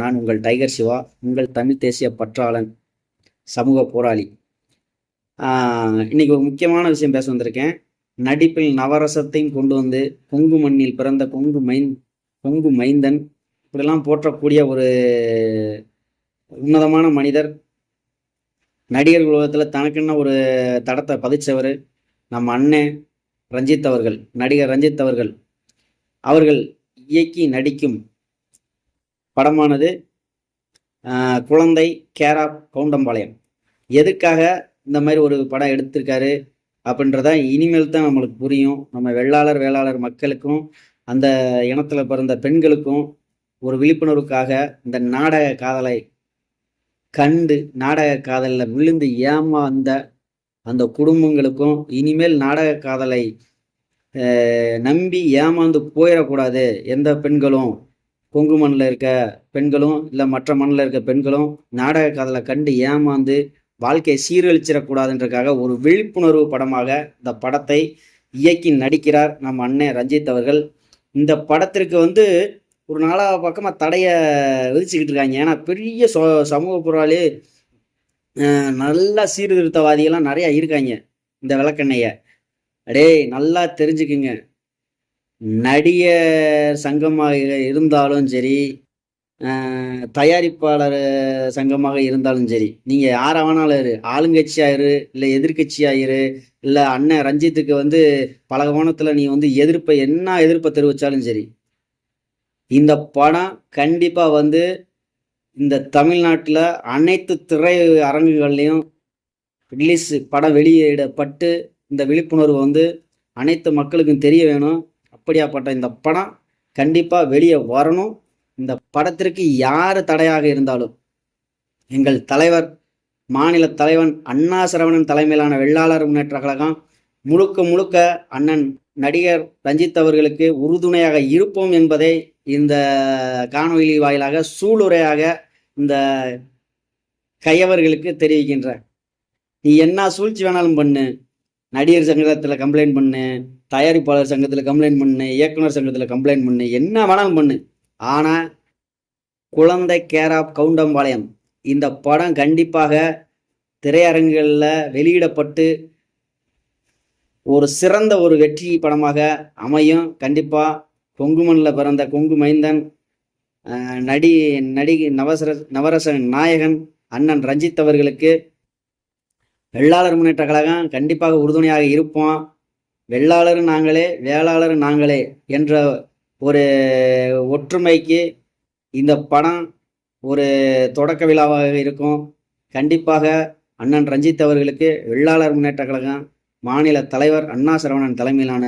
நான் உங்கள் டைகர் சிவா உங்கள் தமிழ் தேசிய பற்றாளன் சமூக போராளி. ஆஹ் இன்னைக்கு ஒரு முக்கியமான விஷயம் பேச வந்திருக்கேன். நடிப்பில் நவரசத்தையும் கொண்டு வந்து கொங்கு மண்ணில் பிறந்த கொங்கு மைந் கொங்கு மைந்தன் இப்படிலாம் போற்றக்கூடிய ஒரு உன்னதமான மனிதர். நடிகர் உலகத்தில் தனக்குன்னு ஒரு தடத்தை பதிச்சவர்? நம்ம அண்ணன் ரஞ்சித் அவர்கள் நடிகர் ரஞ்சித் அவர்கள். அவர்கள் இயக்கி நடிக்கும் படமானது குழந்தை கேரா கவுண்டம்பாளையம். எதுக்காக இந்த மாதிரி ஒரு படம் எடுத்திருக்காரு அப்படின்றத இனிமேல் தான் நம்மளுக்கு புரியும். நம்ம வெள்ளாளர் வேளாளர் மக்களுக்கும் அந்த இனத்தில் பிறந்த பெண்களுக்கும் ஒரு விழிப்புணர்வுக்காக இந்த நாடக காதலை கண்டு நாடக காதலில் விழுந்து ஏமாந்த அந்த குடும்பங்களுக்கும் இனிமேல் நாடக காதலை நம்பி ஏமாந்து போயிடக்கூடாது எந்த பெண்களும். கொங்கு மண்ணில் இருக்க பெண்களும் இல்லை மற்ற மண்ணில் இருக்க பெண்களும் நாடக காதலை கண்டு ஏமாந்து வாழ்க்கையை சீரழிச்சிடக்கூடாதுன்றக்காக ஒரு விழிப்புணர்வு படமாக இந்த படத்தை இயக்கி நடிக்கிறார் நம்ம அண்ணன் ரஞ்சித் அவர்கள். இந்த படத்திற்கு வந்து ஒரு நாலாவது பக்கமாக தடையை விதிச்சுக்கிட்டு இருக்காங்க. ஏன்னா பெரிய சோ சமூக போராளி நல்ல சீர்திருத்தவாதிகள்லாம் நிறையா இருக்காங்க இந்த விளக்கெண்ணையை. அடே நல்லா தெரிஞ்சுக்குங்க. நடிகர் சங்கமாக இருந்தாலும் சரி தயாரிப்பாளர் சங்கமாக இருந்தாலும் சரி நீங்கள் யாரை வேணாலும் இரு. ஆளுங்கட்சியாயிரு இல்லை எதிர்கட்சியாக இல்லை அண்ணன் ரஞ்சித்துக்கு வந்து பல கோணத்தில் நீ வந்து எதிர்ப்பை என்ன எதிர்ப்பை தெரிவித்தாலும் சரி இந்த படம் கண்டிப்பாக வந்து இந்த தமிழ்நாட்டில் அனைத்து திரை அரங்குகள்லையும் ரிலீஸ் படம் வெளியிடப்பட்டு இந்த விழிப்புணர்வு வந்து அனைத்து மக்களுக்கும் தெரிய வேணும். அப்படியாப்பட்ட இந்த படம் கண்டிப்பாக வெளியே வரணும். இந்த படத்திற்கு யார் தடையாக இருந்தாலும் எங்கள் தலைவர் மாநில தலைவன் அண்ணா சரவணன் தலைமையிலான வெள்ளாளர் முன்னேற்ற கழகம் முழுக்க முழுக்க அண்ணன் நடிகர் ரஞ்சித் அவர்களுக்கு உறுதுணையாக இருப்போம் என்பதை இந்த காணொளி வாயிலாக சூளுரையாக இந்த கையவர்களுக்கு தெரிவிக்கின்றேன். நீ என்ன சூழ்ச்சி வேணாலும் பண்ணு. நடிகர் சங்கத்தில் கம்ப்ளைண்ட் பண்ணு தயாரிப்பாளர் சங்கத்தில் கம்ப்ளைண்ட் பண்ணு இயக்குனர் சங்கத்தில் கம்ப்ளைண்ட் பண்ணு என்ன வேணாலும் பண்ணு. ஆனால் குழந்தை கேர் ஆஃப் கவுண்டம்பாளையம். இந்த படம் கண்டிப்பாக திரையரங்குகளில் வெளியிடப்பட்டு ஒரு சிறந்த ஒரு வெற்றி படமாக அமையும். கண்டிப்பாக கொங்குமனில் பிறந்த கொங்கு மைந்தன் நடி நடிகை நவசர நவரச நாயகன் அண்ணன் ரஞ்சித் அவர்களுக்கு வெள்ளாளர் முன்னேற்ற கழகம் கண்டிப்பாக உறுதுணையாக இருப்போம். வெள்ளாளர் நாங்களே வேளாளர் நாங்களே என்ற ஒரு ஒற்றுமைக்கு இந்த படம் ஒரு தொடக்க விழாவாக இருக்கும். கண்டிப்பாக அண்ணன் ரஞ்சித் அவர்களுக்கு வெள்ளாளர் முன்னேற்ற கழகம் மாநில தலைவர் அண்ணா சரவணன் தலைமையிலான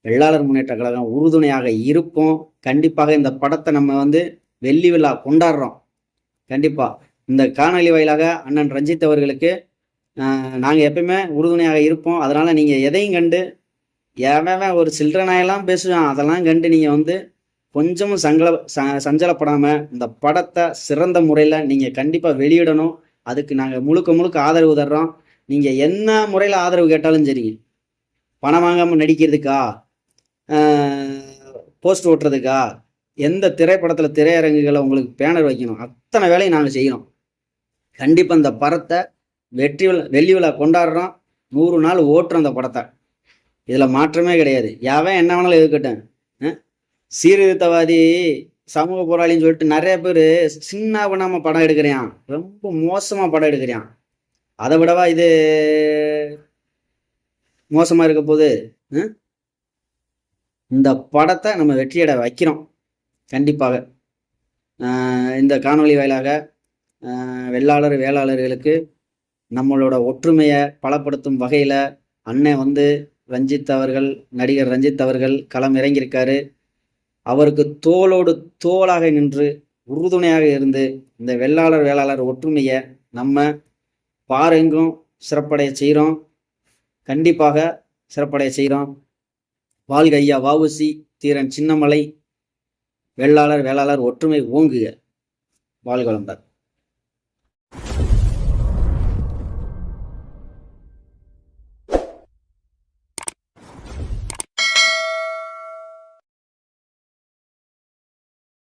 வெள்ளாளர் முன்னேற்ற கழகம் உறுதுணையாக இருப்போம். கண்டிப்பாக இந்த படத்தை நம்ம வந்து வெள்ளி விழா கொண்டாடுறோம். கண்டிப்பாக இந்த காணொளி வாயிலாக அண்ணன் ரஞ்சித் அவர்களுக்கு நாங்கள் எப்பயுமே உறுதுணையாக இருப்போம். அதனால் நீங்கள் எதையும் கண்டு எவன் ஒரு சில்ட்ரனாயெல்லாம் பேசுவான் அதெல்லாம் கண்டு நீங்கள் வந்து கொஞ்சமும் சங்கல ச சஞ்சலப்படாமல் இந்த படத்தை சிறந்த முறையில் நீங்கள் கண்டிப்பாக வெளியிடணும். அதுக்கு நாங்கள் முழுக்க முழுக்க ஆதரவு தர்றோம். நீங்கள் என்ன முறையில் ஆதரவு கேட்டாலும் சரிங்க. பணம் வாங்காமல் நடிக்கிறதுக்கா? போஸ்ட் ஓட்டுறதுக்கா? எந்த திரைப்படத்தில் திரையரங்குகளை உங்களுக்கு பேனர் வைக்கணும்? அத்தனை வேலையும் நாங்கள் செய்கிறோம் கண்டிப்பாக இந்த படத்தை வெற்றி விழா வெள்ளி விழா கொண்டாடுறோம். நூறு நாள் ஓட்டுறோம் அந்த படத்தை. இதில் மாற்றமே கிடையாது. யாவன் என்ன வேணாலும் இருக்கட்டும் சீர்திருத்தவாதி சமூக போராளின்னு சொல்லிட்டு நிறைய பேர் சின்ன பண்ணாமல் படம் எடுக்கிறியான் ரொம்ப மோசமாக படம் எடுக்கிறியான் அதை விடவா இது மோசமாக இருக்க போது இந்த படத்தை நம்ம வெற்றியடை வைக்கிறோம். கண்டிப்பாக. இந்த காணொளி வாயிலாக வெள்ளாளர் வேளாளர்களுக்கு நம்மளோட ஒற்றுமையை பலப்படுத்தும் வகையில் அண்ணன் வந்து ரஞ்சித் அவர்கள் நடிகர் ரஞ்சித் அவர்கள் களம் இறங்கியிருக்காரு. அவருக்கு தோளோடு தோளாக நின்று உறுதுணையாக இருந்து இந்த வெள்ளாளர் வேளாளர் ஒற்றுமையை நம்ம பாருங்கும் சிறப்படைய செய்கிறோம் கண்டிப்பாக சிறப்படைய செய்கிறோம் வாழ்க ஐயா வஉசி தீரன் சின்னமலை வெள்ளாளர் வேளாளர் ஒற்றுமை ஓங்குக. வாழ்க